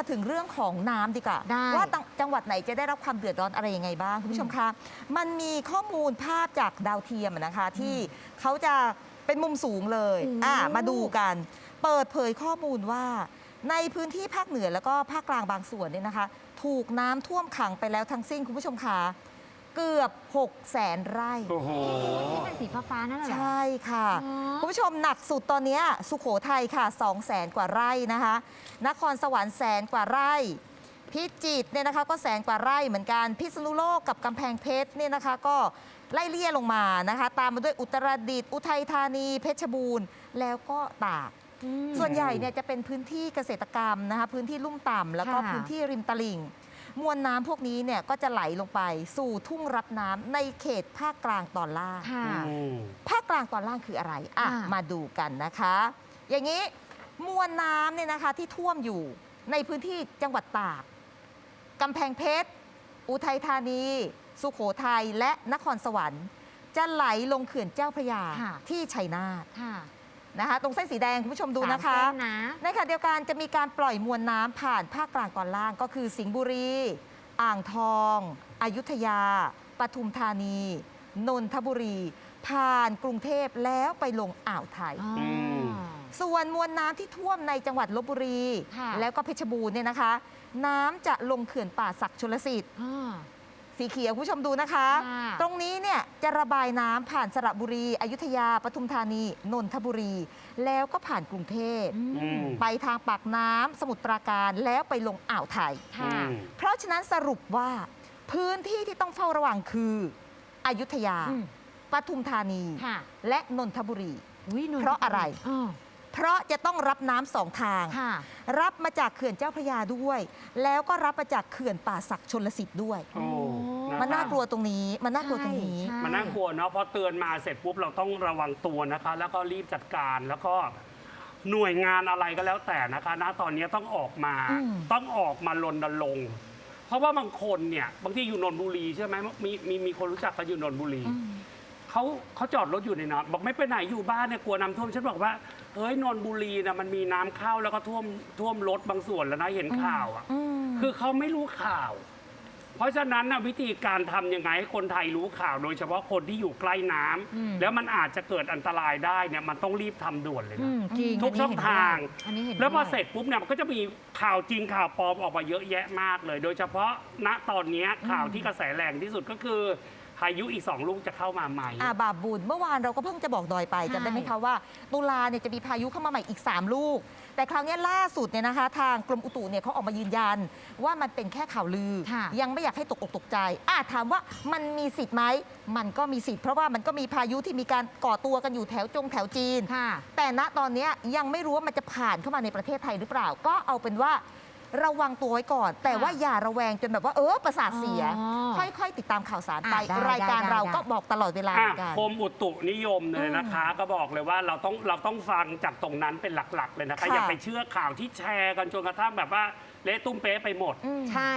กันถึงเรื่องของน้ำดีกว่าได้ ว่าตังจังหวัดไหนจะได้รับความเดือดร้อนอะไรยังไงบ้างคุณผู้ชมคะมันมีข้อมูลภาพจากดาวเทียมนะคะที่เขาจะเป็นมุมสูงเลยอืม อ่ามาดูกัน เปิดเผยข้อมูลว่า ในพื้นที่ภาคเหนือแล้วก็ภาคกลางบางส่วนเนี่ยนะคะ ถูกน้ำท่วมขังไปแล้วทั้งสิ้นคุณผู้ชมคะเกือบ6แสนไร่ โอ้โห ที่เป็นสีฟ้าๆนั่นแหละใช่ค่ะ อ๋อ คุณผู้ชมหนักสุดตอนเนี้ยสุโขทัยค่ะ2 0 0แสนกว่าไร่นะคะ นครสวรรค์แสนกว่าไร่ พิจิตรเนี่ยนะคะก็แสนกว่าไร่เหมือนกัน พิษณุโลกกับกำแพงเพชรเนี่ยนะคะก็ไล่เลี่ยลงมานะคะ ตามมาด้วยอุตรดิตถ์อุทัยธานี เพชรบูรณ์ แล้วก็ตากอืมส่วนใหญ่เนี่ยจะเป็นพื้นที่เกษตรกรรมนะคะพื้นที่ลุ่มต่ำแล้วก็ค่ะ พื้นที่ริมตลิ่ง มวลน้ำพวกนี้เนี่ยก็จะไหลลงไปสู่ทุ่งรับน้ำในเขตภาคกลางตอนล่าง ค่ะ อืม ภาคกลางตอนล่างคืออะไร อะ อะ มาดูกันนะคะ อย่างนี้มวลน้ำเนี่ยนะคะที่ท่วมอยู่ในพื้นที่จังหวัดตาก กำแพงเพชร อุทัยธานี สุโขทัย และนครสวรรค์ จะไหลลงเขื่อนเจ้าพระยาค่ะ ที่ชัยนาท ค่ะ นะคะ ตรงเส้นสีแดงคุณผู้ชมดูนะคะ สามเส้นนะ ในขณะเดียวกันจะมีการปล่อยมวลน้ำผ่านภาคกลางตอนล่างก็คือสิงห์บุรี อ่างทอง อยุธยา ปทุมธานี นนทบุรี ผ่านกรุงเทพแล้วไปลงอ่าวไทย อ๋ออ ม ส่วนมวลน้ำที่ท่วมในจังหวัดลบบุรี ค่ะ แล้วก็เพชรบูรณ์เนี่ยนะคะ น้ำจะลงเขื่อนป่าศักดิ์ชลสิทธิ์ อ่า สีเขียวคุณผู้ชมดูนะคะ ค่ะ ตรงนี้เนี่ยจะระบายน้ำผ่านสระบุรี อยุธยาปทุมธานี นนทบุรี แล้วก็ผ่านกรุงเทพ อือืมมไปทางปากน้ำสมุทรปราการแล้วไปลงอ่าวไทย ค่ะ อืม เพราะฉะนั้นสรุปว่า พื้นที่ที่ต้องเฝ้าระวังคืออยุธยาอืมปทุมธานี ค่ะและนนทบุรี อุ๊ยนนทเพราะอะไรอ๋อเพ ราะจะต้องรับน้ำสองทาง ค่ะ รับมาจากเขื่อนเจ้าพระยาด้วย แล้วก็รับมาจากเขื่อนป่าศักดิ์ชนลสิทธิ์ด้วย โอ้มันน่ากลัวตรงนี้ มันน่ากลัวตรงนี้ ใช่ มันน่ากลัวเนาะพอเตือนมาเสร็จปุ๊บเราต้องระวังตัวนะคะ แล้วก็รีบจัดการแล้วก็หน่วยงานอะไรก็แล้วแต่นะคะณตอนนี้ต้องออกมา อืม ต้องออกมารณรงค์เพราะว่าบางคนเนี่ยบางทีอยู่นนทบุรีใช่ไหมมีมีมีคนรู้จักกันอยู่นนทบุรี เขาเขาจอดรถอยู่ในนั้นบอกไม่ไปไหนอยู่บ้านเนี่ยกลัวน้ำท่วมฉันบอกว่าเฮ้ยนนทบุรีนะมันมีน้ำเข้าแล้วก็ท่วมท่วมรถบางส่วนแล้วนะเห็นข่าวอะ อืม คือเขาไม่รู้ข่าว เพราะฉะนั้นนะวิธีการทำยังไงให้คนไทยรู้ข่าว โดยเฉพาะคนที่อยู่ใกล้น้ำอืม แล้วมันอาจจะเกิดอันตรายได้เนี่ยมันต้องรีบทำด่วนเลยอืนะ มจริงทุกช่องทาง อันนี้เห็นด้วยแล้วพอเสร็จปุ๊บเนี่ยมันก็จะมีข่าวจริงข่าวปลอมออกมาเยอะแยะมากเลย โดยเฉพาะณตอนเนี้ยข่าวที่กระแสแรงที่สุดก็คือ พายุอีกสองลูกจะเข้ามาใหม่อาบาปบุญเมื่อวานเราก็เพิ่งจะบอกดอยไปใช่จำได้ไหมคะว่า ตุลาเนี่ยจะมีพายุเข้ามาใหม่อีก 3 ลูก แต่คราวเนี้ยล่าสุดเนี่ยนะคะ ทางกรมอุตุเนี่ยเขาออกมายืนยัน ว่ามันเป็นแค่ข่าวลือ ค่ะ ยังไม่อยากให้ตกอกตกใจอะถามว่ามันมีสิทธิ์ไหมมันก็มีสิทธิ์เพราะว่ามันก็มีพายุที่มีการก่อตัวกันอยู่แถวจงแถวจีน ค่ะ แต่ณตอนเนี้ยยังไม่รู้ว่ามันจะผ่านเข้ามาในประเทศไทยหรือเปล่า ก็เอาเป็นว่า ระวังตัวไว้ก่อน แต่ว่าอย่าระแวงจนแบบว่าเออประสาทเสีย อ๋อค่อยๆ ติดตามข่าวสารไป อะได้รายการได้เราได้ก็บอกตลอดเวลาเหอะมือนกัน กรมอุตุนิยมเลยนะคะ ก็บอกเลยว่าเราต้องเราต้องฟังจากตรงนั้นเป็นหลัก ๆ เลยนะคะ ค่ะ อย่าไปเชื่อข่าวที่แชร์กันจนกระทั่งแบบว่าเละตุ้มเป๊ะไปหมด อืม ใช่